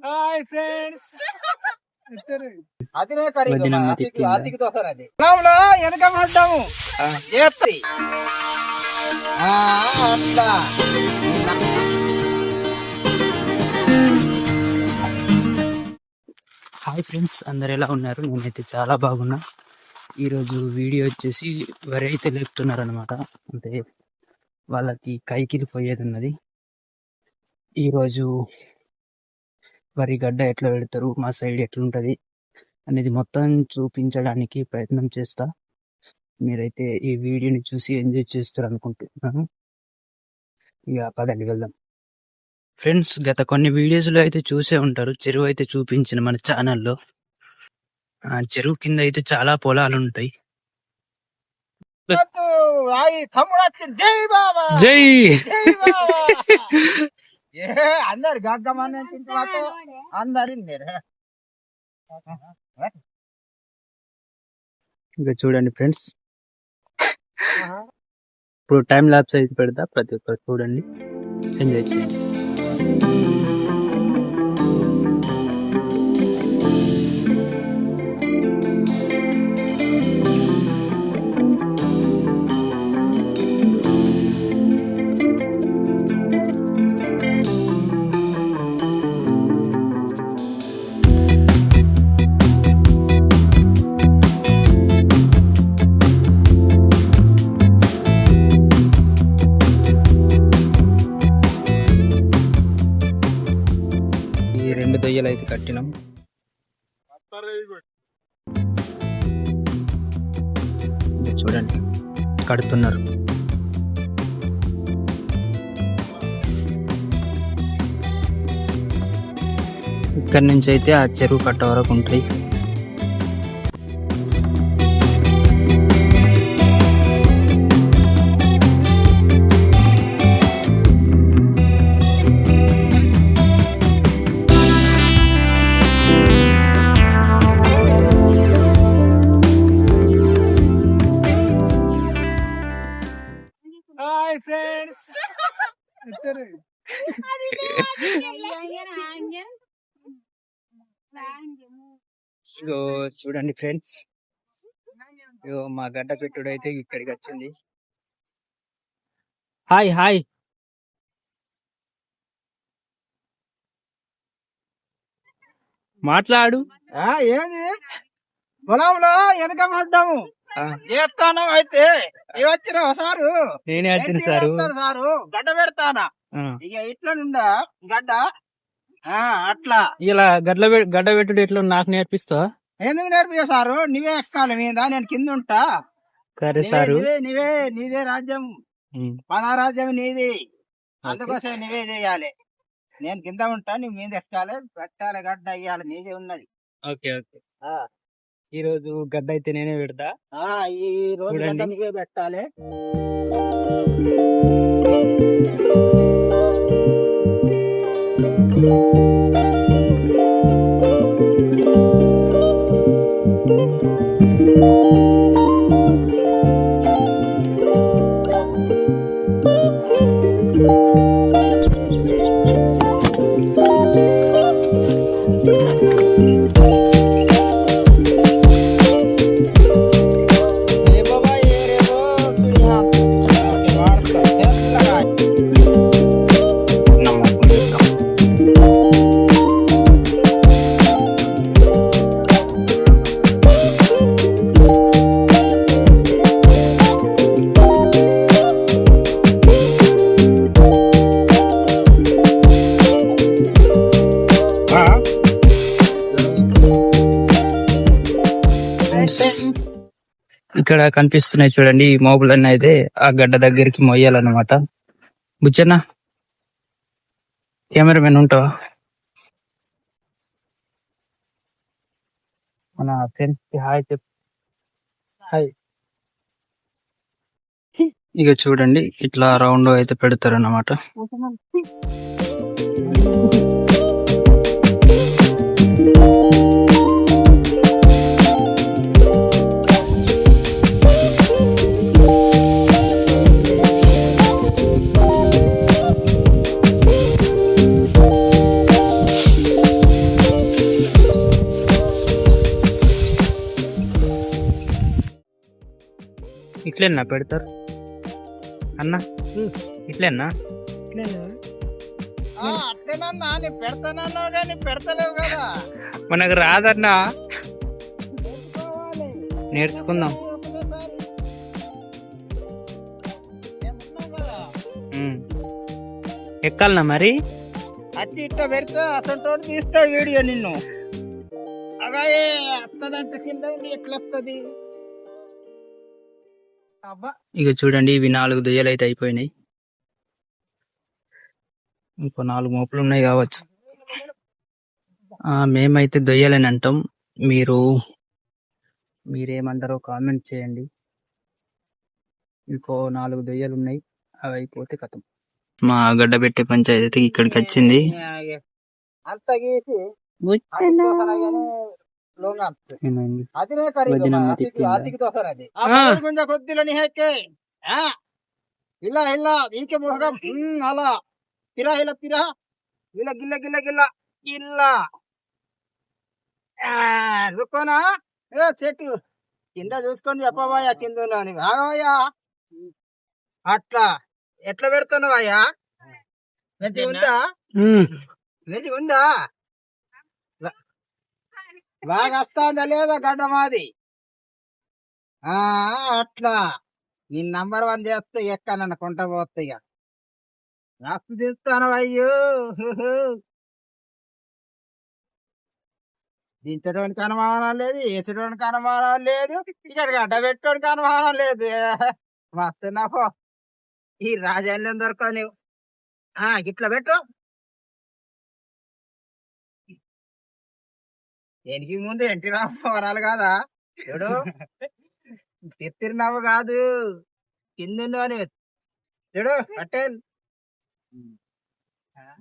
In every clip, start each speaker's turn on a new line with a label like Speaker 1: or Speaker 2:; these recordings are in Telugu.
Speaker 1: Hi friends.
Speaker 2: అదినే ఆతికి-? ఆతికి అది. పొలంలో వెనక పడ్డాము చేస్తాయి ఆ, అట్లా.
Speaker 3: హాయ్ ఫ్రెండ్స్ అందరు ఎలా ఉన్నారు? నేనైతే చాలా బాగున్నా. ఈరోజు వీడియో వచ్చేసి వరి అయితే లేపుతున్నారు అనమాట అంటే వాళ్ళకి కైకిలి పోయేది ఉన్నది. ఈరోజు వరి గడ్డ ఎట్లా పెడతారు మా సైడ్ ఎట్లుంటది అనేది మొత్తం చూపించడానికి ప్రయత్నం చేస్తా. మీరైతే ఈ వీడియోని చూసి ఎంజాయ్ చేస్తారు అనుకుంటున్నాను. ఇక పదండి వెళ్దాం. ఫ్రెండ్స్ గత కొన్ని వీడియోస్లో అయితే చూసే ఉంటారు. చెరువు అయితే చూపించిన మన ఛానల్లో. ఆ చెరువు కింద అయితే చాలా పొలాలు ఉంటాయి.
Speaker 2: జై ఏ అందరు గగ్గమని తింటున్నారు అందరు ఇన్నారు.
Speaker 3: ఇక చూడండి ఫ్రెండ్స్. ఇప్పుడు టైం ల్యాబ్స్ అయితే పెడతా ప్రతి ఒక్కరు చూడండి. ఎంజాయ్ చేయండి. ఇక చూడండి. కడుతున్నారు. ఇక్కడి నుంచి అయితే ఆ చెరువు కట్ట వరకు ఉంటాయి.
Speaker 1: హాయ్ ఫ్రెండ్స్
Speaker 3: ఇగో చూడండి ఫ్రెండ్స్. ఇగో మా గడ్డ పెట్టుడు అయితే ఇక్కడికి వచ్చింది. Hi hi. మాట్లాడు.
Speaker 2: ఆ, ఏంది? పొలంలో వెనక పడ్డాము.
Speaker 3: ఆ,
Speaker 2: చేస్తాను అయితే వచ్చిన సారు?
Speaker 3: నేనే వచ్చిన సారు.
Speaker 2: సారు? గడ్డ పెడతానా? ఇక ఇట్లా నుండా గడ్డ? అట్లా.
Speaker 3: ఇలా గడ్డ గడ్డ పెట్టుడు ఎట్లా నాకు నేర్పిస్తావా
Speaker 2: ఎందుకు నేర్పించే సారు? నువ్వే ఎక్కాలి మీద నేను కింద ఉంటా
Speaker 3: సరే సారు.
Speaker 2: నీవే నీవే నీదే రాజ్యం. మన రాజ్యం నీది. అందుకోసం నువ్వే చేయాలి. నేను కింద ఉంటా నువ్వు మీద ఎక్కాలి పెట్టాలి గడ్డ అయ్యాలి నీదే ఉన్నది.
Speaker 3: Okay okay. ఈ రోజు గడ్డ అయితే నేనే పెడతా.
Speaker 2: ఆ ఈ రోజు
Speaker 3: చూడండి.
Speaker 2: గడ్డ నువ్వే పెట్టాలి. ఏ
Speaker 3: ఇక్కడ కనిపిస్తున్నాయి చూడండి ఈ మోపులన్నీ అయితే ఆ గడ్డ దగ్గరికి మొయ్యాలన్నమాట. బుచ్చన్న కెమెరామెన్ ఉంటావా? మన ఫ్రెండ్స్కి హాయ్ చెప్ హాయ్. ఇక చూడండి ఇట్లా రౌండ్ అయితే పెడతారు అన్నమాట ఇట్లేనా పెడతారు? అన్న? ఇట్లేనా?
Speaker 2: ఆ, అట్లేనన్నా నీ పెడతానన్నావు కానీ పెడతలేవు కదా.
Speaker 3: మనకు రాదన్నా. నేర్చుకుందాం. ఎక్కాలనా మరి?
Speaker 2: అట్టి ఇట్ట పెడితే అతను తీస్తాడు వీడియో నిన్ను. అలాగే అత్తదంటే కింద ఎట్లా వస్తుంది
Speaker 3: ఇక చూడండి ఇవి నాలుగు దొయ్యలు అయితే అయిపోయినాయి. ఇంకో నాలుగు మోపులు ఉన్నాయి కావచ్చు. ఆ, మేమైతే దొయ్యాలని అంటాం. మీరు మీరేమంటారో కామెంట్ చేయండి. ఇంకో నాలుగు దొయ్యలు ఉన్నాయి. అవి అయిపోతే కథం. మా గడ్డ పెట్టే పంచాయతీ ఇక్కడికి వచ్చింది.
Speaker 2: ఏ చెట్టు. కింద చూసుకొని చెప్పబోయా కింద ఆగవయ్యా. అట్లా. ఎట్లా పెడుతున్నావయ్యా? మంచిగా ఉందా. మంచిగా ఉందా? బాగా వస్తుందా లేదా గడ్డ మాది? ఆ అట్లా. నీ నంబర్ వన్ చేస్తే ఎక్కనన్న కొంట పోతాయి ఇక. మస్తు తీస్తాను అయ్యో. హుహు. దించడానికి అనుమానం లేదు వేసడానికి అనుమానం లేదు ఇక్కడ గడ్డ పెట్టడానికి అనుమానం లేదు. మస్తు నాకు ఈ రాజాన్యం దొరకవు ఇట్లా ఆ పెట్టు. దేనికి ముందు ఎన్టీ రామారావు కాదా? చూడు తిత్తిరినవ్వు కాదు. కింద చూడు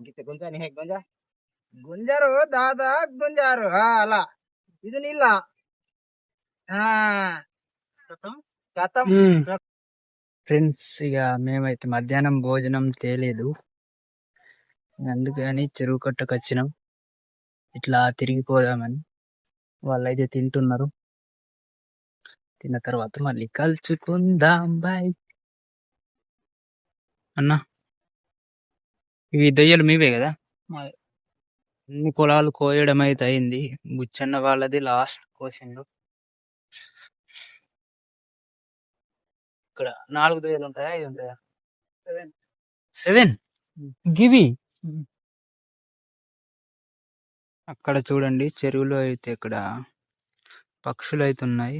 Speaker 2: గిత్త గుంజ నీ గుంజ? గుంజరు దాదా గుంజారు. అలా. ఇది నీళ్ళ.
Speaker 3: ఫ్రెండ్స్ ఇక మేమైతే మధ్యాహ్నం భోజనం తేలేదు. అందుకని చెరువు కట్టకు వచ్చినాం ఇట్లా తిరిగిపోదామని. వాళ్ళైతే తింటున్నారు. తిన్న తర్వాత మళ్ళీ కలుచుకుందాం బాయ్. అన్నా ఇవి దొయ్యలు మీవే కదా. అన్ని పొలాలు కోయడం అయితే అయింది. బుచ్చన్న వాళ్ళది లాస్ట్ కోసిండు. ఇక్కడ నాలుగు దొయ్యలు ఉంటాయా? ఐదు ఉంటాయా?
Speaker 2: సెవెన్.
Speaker 3: సెవెన్? గివి. అక్కడ చూడండి చెరువులో అయితే ఇక్కడ పక్షులు అయితే ఉన్నాయి.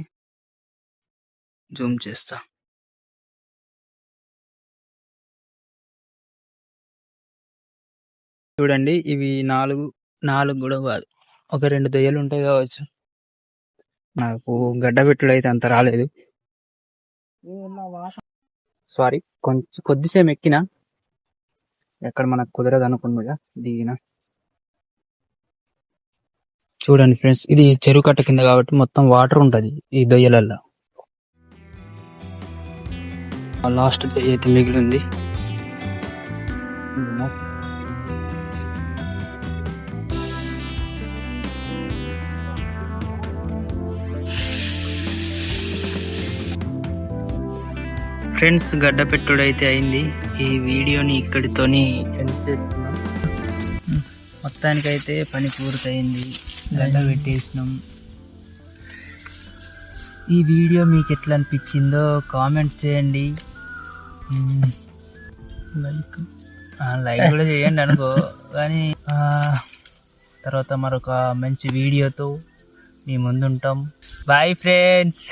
Speaker 3: జూమ్ చేస్తా. చూడండి ఇవి నాలుగు నాలుగు కూడా కాదు. ఒక రెండు దొయ్యలు ఉంటాయి కావచ్చు. నాకు గడ్డబెట్టుడు అయితే అంత రాలేదు. సారీ కొంచెం కొద్దిసేపు ఎక్కిన. ఎక్కడ మనకు కుదరదు అనుకున్నగా దిగిన. చూడండి ఫ్రెండ్స్ ఇది చెరువు కట్ట కింద కాబట్టి మొత్తం వాటర్ ఉంటది ఈ దొయ్యలల్లో. లాస్ట్ దొయ్య అయితే మిగిలింది. ఫ్రెండ్స్ గడ్డ పెట్టుడు అయితే అయింది. ఈ వీడియోని ఇక్కడితోని ఎండ్ చేస్తున్నాం. మొత్తానికైతే పని పూర్తయింది. గడ్డ పెట్టేసినాం. ఈ వీడియో మీకు ఎట్లా అనిపించిందో కామెంట్ చేయండి. లైక్ లైక్ కూడా చేయండి అనుకో. కానీ తర్వాత మరొక మంచి వీడియోతో మీ ముందుంటాం. Bye friends